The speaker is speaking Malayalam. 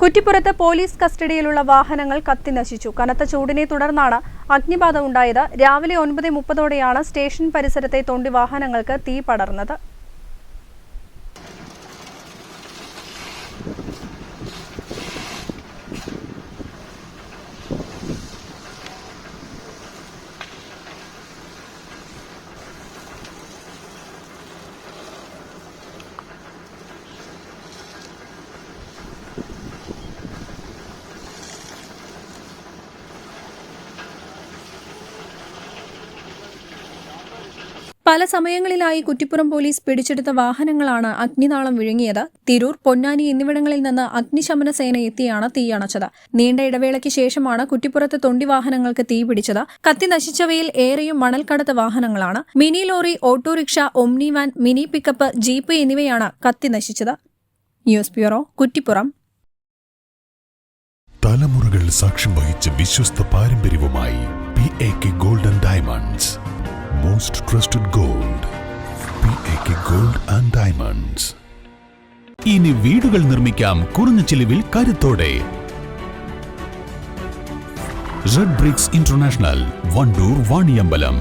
കുറ്റിപ്പുറത്ത് പോലീസ് കസ്റ്റഡിയിലുള്ള വാഹനങ്ങൾ കത്തിനശിച്ചു കനത്ത ചൂടിനെ തുടർന്നാണ് അഗ്നിബാധ ഉണ്ടായത്. രാവിലെ ഒൻപത് മുപ്പതോടെയാണ് സ്റ്റേഷൻ പരിസരത്തെ തൊണ്ടി വാഹനങ്ങൾക്ക് തീ പടർന്നത്. പല സമയങ്ങളിലായി കുറ്റിപ്പുറം പോലീസ് പിടിച്ചെടുത്ത വാഹനങ്ങളാണ് അഗ്നിനാളം വിഴുങ്ങിയത്. തിരൂർ പൊന്നാനി എന്നിവിടങ്ങളിൽ നിന്ന് അഗ്നിശമന സേന എത്തിയാണ് തീയണച്ചത്. നീണ്ട ഇടവേളയ്ക്ക് ശേഷമാണ് കുറ്റിപ്പുറത്തെ തൊണ്ടി വാഹനങ്ങൾക്ക് തീ പിടിച്ചത്. കത്തി നശിച്ചവയിൽ ഏറെയും മണൽക്കടത്ത് വാഹനങ്ങളാണ്. Mini lorry auto rickshaw Omni van mini pickup jeep എന്നിവയാണ് കത്തി നശിച്ചത്. ന്യൂസ് ബ്യൂറോ കുറ്റിപ്പുറം. തലമുറകൾ സാക്ഷ്യം വഹിച്ച വിശ്വസ്ത പാരമ്പര്യവുമായി P A K golden diamonds most trusted gold P A K gold and diamonds ഇനി വീടുകൾ നിർമ്മിക്കാം കുറഞ്ഞ ചിലവിൽ കരുത്തോടെ. Red bricks international Wandoor Vaniyambalam